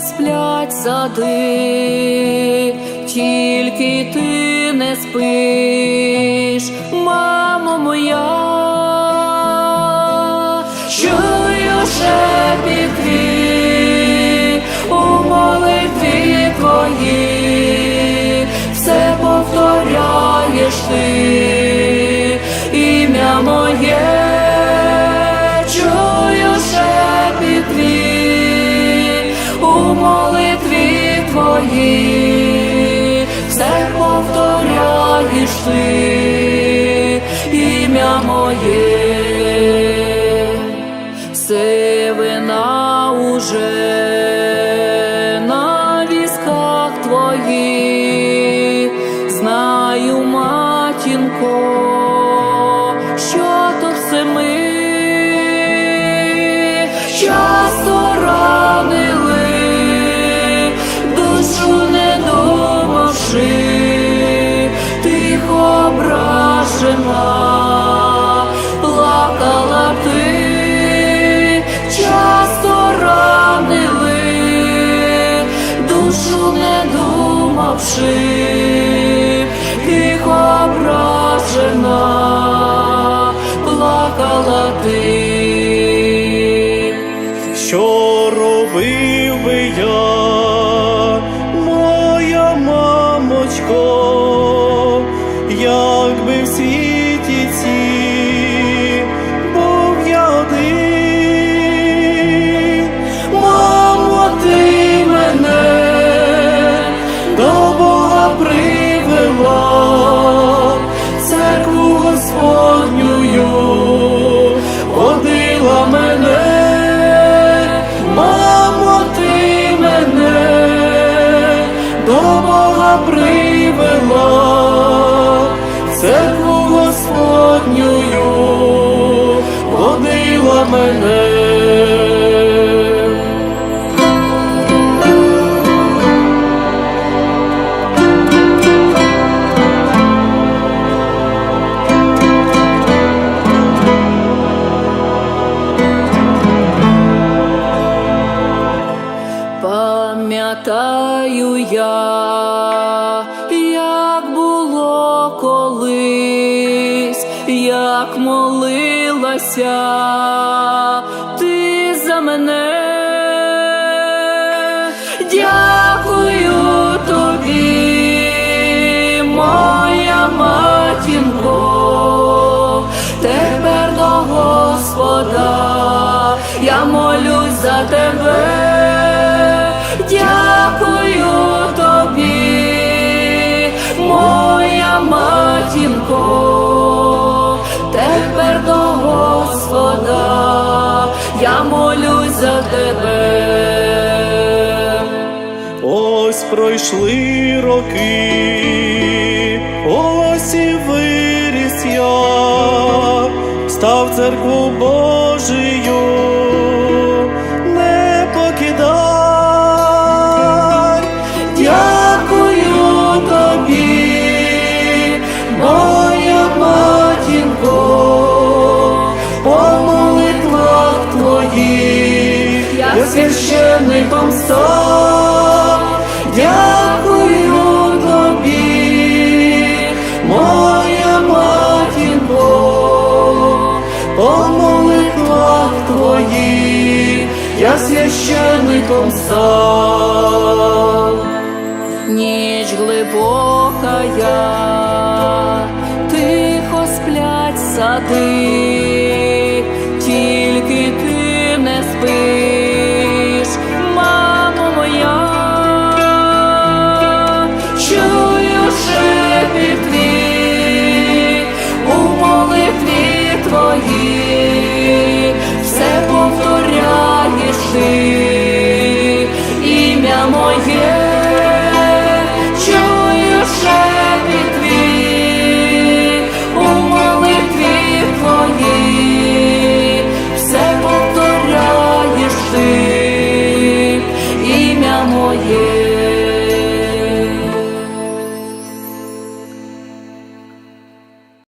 сплять сади, тільки ти не спиш, мамо моя, чую шепіт у молитві твої, все повторяєш ти, повторяєш ім'я моє, сивина уже на візках твоїх, знаю, матінко, думавши, тихо ображена, плакала ти. Що робив би я, Привела, церкву Господню водила мене, мамо, ти мене до Бога привела, церкву Господню водила мене. Пам'ятаю я, як було колись, як молилася ти за мене. Дякую матінко, тепер до Господа, я молюсь за тебе. Ось пройшли роки, ось і виріс я, став церкву Божию, священником став. Дякую тобі, моя матінко, по молитвах твоїх, я священником став. Ніч глибока я, тихо сплять сади,